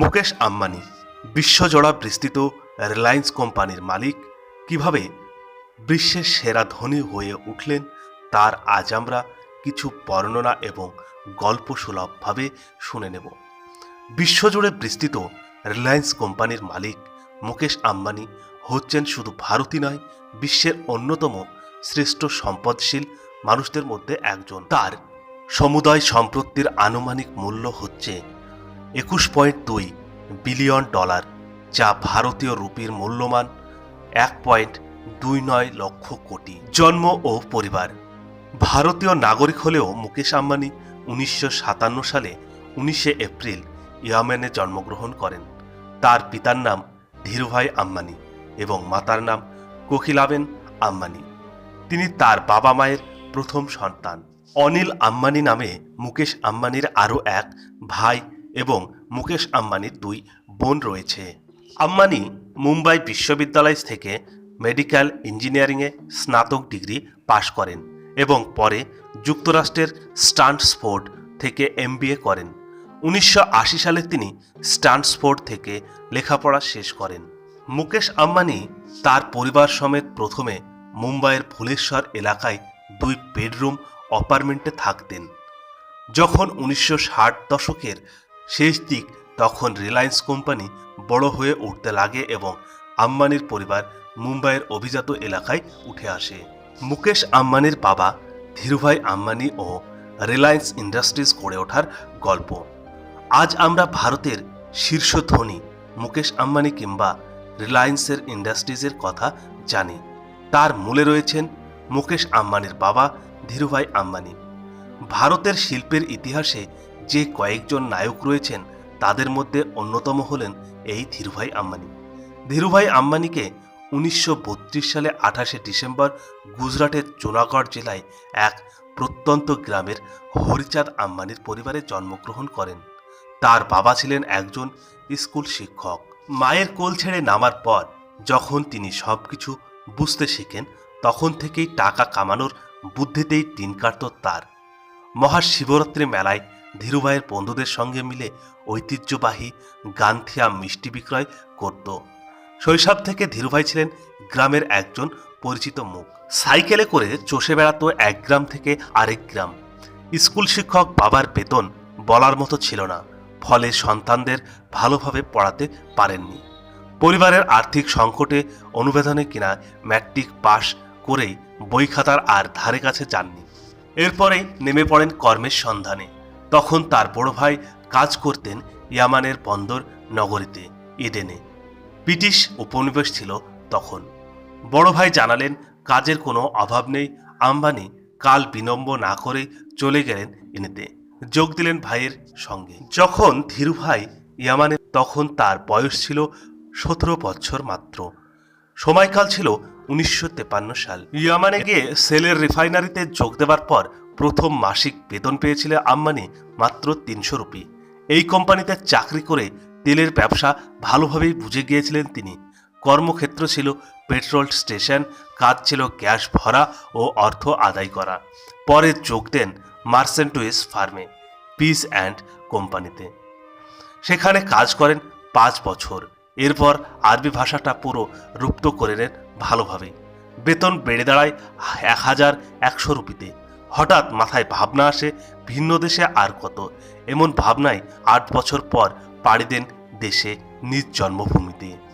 মুকেশ আম্বানি, বিশ্বজোড়া বিস্তৃত রিলায়েন্স কোম্পানির মালিক, কীভাবে বিশ্বের সেরা ধনী হয়ে উঠলেন তার আজ আমরা কিছু বর্ণনা এবং গল্প সুলভভাবে শুনে নেব। বিশ্বজুড়ে বিস্তৃত রিলায়েন্স কোম্পানির মালিক মুকেশ আম্বানি হচ্ছেন শুধু ভারতই নয়, বিশ্বের অন্যতম শ্রেষ্ঠ সম্পদশীল মানুষদের মধ্যে একজন। তার সমুদায় সম্পত্তির আনুমানিক মূল্য হচ্ছে একুশ পয়েন্ট দুই বিলিয়ন ডলার, যা ভারতীয় রুপির মূল্যমান এক পয়েন্ট দুই নয় লক্ষ কোটি। জন্ম ও পরিবার। ভারতীয় নাগরিক হলেও মুকেশ আম্বানি উনিশশো সাতান্ন সালে উনিশে এপ্রিল ইয়ামেনে জন্মগ্রহণ করেন। তার পিতার নাম ধীরুভাই আম্বানি এবং মাতার নাম কোকিলাবেন আম্বানি। তিনি তার বাবা মায়ের প্রথম সন্তান। অনিল আম্বানি নামে মুকেশ আম্বানির আরও এক ভাই এবং মুকেশ আম্বানির দুই বোন রয়েছে। আম্বানি মুম্বাই বিশ্ববিদ্যালয় থেকে মেডিকেল ইঞ্জিনিয়ারিংয়ে স্নাতক ডিগ্রি পাশ করেন এবং পরে যুক্তরাষ্ট্রের স্টান্টসফোর্ড থেকে এমবিএ করেন। উনিশশো আশি সালে তিনি স্টান্টসফোর্ড থেকে লেখাপড়া শেষ করেন। মুকেশ আম্বানি তার পরিবার সমেত প্রথমে মুম্বাইয়ের ফুলেশ্বর এলাকায় দুই বেডরুম অপার্টমেন্টে থাকতেন। যখন উনিশশো ষাট দশকের শেষ দিক তখন রিলায়েন্স কোম্পানি বড় হয়ে উঠতে লাগে এবং আম্বানির পরিবার মুম্বাইয়ের অভিজাত এলাকায় উঠে আসে। মুকেশ আম্বানির বাবা ধীরুভাই আম্বানি ও রিলায়েন্স ইন্ডাস্ট্রিজ গড়ে ওঠার গল্প। আজ আমরা ভারতের শীর্ষ ধনী মুকেশ আম্বানি কিংবা রিলায়েন্সের ইন্ডাস্ট্রিজের কথা জানি। তার মূলে রয়েছেন মুকেশ আম্বানির বাবা ধীরুভাই আম্বানি। ভারতের শিল্পের ইতিহাসে যে কয়েকজন নায়ক রয়েছেন, তাদের মধ্যে অন্যতম হলেন এই ধীরুভাই আম্বানি। ধীরুভাই আম্বানিকে উনিশশো বত্রিশ সালে আঠাশে ডিসেম্বর গুজরাটের জুনাগড় জেলায় এক প্রত্যন্ত গ্রামের হরিচাঁদ আম্বানির পরিবারে জন্মগ্রহণ করেন। তার বাবা ছিলেন একজন স্কুল শিক্ষক। মায়ের কোল ছেড়ে নামার পর যখন তিনি সবকিছু বুঝতে শেখেন, তখন থেকেই টাকা কামানোর বুদ্ধিতেই দিন কাটত তার। মহাশিবরাত্রি মেলায় ধীরুভাইয়ের বন্ধুদের সঙ্গে মিলে ঐতিহ্যবাহী গান্থিয়া মিষ্টি বিক্রয় করত। শৈশব থেকে ধীরুভাই ছিলেন গ্রামের একজন পরিচিত মুখ। সাইকেলে করে চষে বেড়াতো এক গ্রাম থেকে আরেক গ্রাম। স্কুল শিক্ষক বাবার বেতন বলার মতো ছিল না, ফলে সন্তানদের ভালোভাবে পড়াতে পারেননি। পরিবারের আর্থিক সংকটে অনুবেদনে কিনা ম্যাট্রিক পাশ করেই বই খাতার আর ধারে কাছে যাননি। এরপরেই নেমে পড়েন কর্মের সন্ধানে। তখন তার বড় ভাই কাজ করতেন ইয়ামানের বন্দর নগরীতে, ইডেনে। ব্রিটিশ উপনিবেশ ছিল তখন। বড় ভাই জানালেন, কাজের কোনো অভাব নেই, আম্বানি কাল বিলম্ব না করে চলে গেলেন ইনেতে। যোগ দিলেন ভাইয়ের সঙ্গে। যখন ধীরু ভাই ইয়ামানে তখন তার বয়স ছিল সতেরো বছর মাত্র। সময়কাল ছিল উনিশশো সাল। ইয়ামানে গিয়ে সেলের রিফাইনারিতে যোগ দেওয়ার পর প্রথম মাসিক বেতন পেয়েছিলেন আম্বানি মাত্র তিনশো রুপি। এই কোম্পানিতে চাকরি করে তেলের ব্যবসা ভালোভাবেই বুঝে গিয়েছিলেন তিনি। কর্মক্ষেত্র ছিল পেট্রোল স্টেশন, কাজ ছিল গ্যাস ভরা ও অর্থ আদায় করা। পরে যোগ দেন মার্সেন্টুইস ফার্মে, পিস অ্যান্ড কোম্পানিতে। সেখানে কাজ করেন পাঁচ বছর। এরপর আরবি ভাষাটা পুরো রুপ্ত করে নেন ভালোভাবে। বেতন বেড়ে দাঁড়ায় এক হাজার একশো রুপিতে। হঠাৎ মাথায় ভাবনা আসে, ভিন্ন দেশে আর কত। এমন ভাবনায় আট বছর পর পাড়ি দেন দেশে নিজ জন্মভূমিতে।